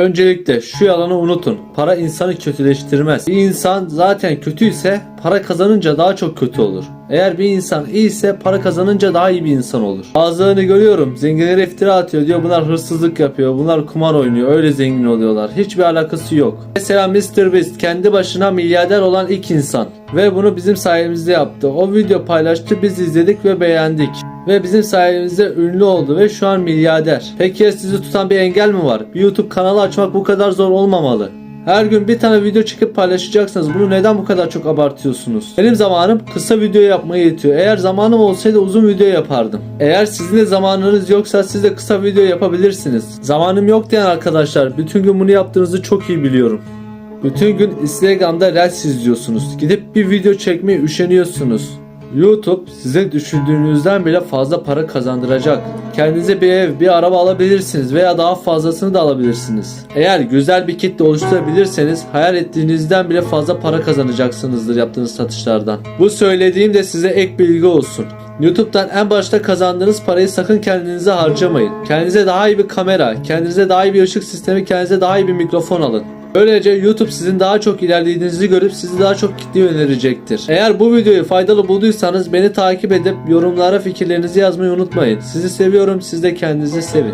Öncelikle şu yalanı unutun. Para insanı kötüleştirmez. Bir insan zaten kötüyse para kazanınca daha çok kötü olur. Eğer bir insan iyiyse para kazanınca daha iyi bir insan olur. Bazılarını görüyorum. Zenginlere iftira atıyor diyor. Bunlar hırsızlık yapıyor. Bunlar kumar oynuyor. Öyle zengin oluyorlar. Hiçbir alakası yok. Mesela Mr. Beast kendi başına milyarder olan ilk insan. Ve bunu bizim sayemizde yaptı. O video paylaştı. Biz izledik ve beğendik. Ve bizim sayemizde ünlü oldu ve şu an milyarder. Peki ya sizi tutan bir engel mi var? Bir YouTube kanalı açmak bu kadar zor olmamalı. Her gün bir tane video çıkıp paylaşacaksınız. Bunu neden bu kadar çok abartıyorsunuz? Benim zamanım kısa video yapmaya yetiyor. Eğer zamanım olsaydı uzun video yapardım. Eğer sizin de zamanınız yoksa siz de kısa video yapabilirsiniz. Zamanım yok diyen arkadaşlar bütün gün bunu yaptığınızı çok iyi biliyorum. Bütün gün Instagram'da Reels izliyorsunuz. Gidip bir video çekmeye üşeniyorsunuz. YouTube size düşündüğünüzden bile fazla para kazandıracak. Kendinize bir ev, bir araba alabilirsiniz veya daha fazlasını da alabilirsiniz. Eğer güzel bir kitle oluşturabilirseniz hayal ettiğinizden bile fazla para kazanacaksınızdır yaptığınız satışlardan. Bu söylediğim de size ek bilgi olsun. YouTube'dan en başta kazandığınız parayı sakın kendinize harcamayın. Kendinize daha iyi bir kamera, kendinize daha iyi bir ışık sistemi, kendinize daha iyi bir mikrofon alın. Böylece YouTube sizin daha çok ilerlediğinizi görüp sizi daha çok kitleye önerecektir. Eğer bu videoyu faydalı bulduysanız beni takip edip yorumlara fikirlerinizi yazmayı unutmayın. Sizi seviyorum, siz de kendinizi sevin.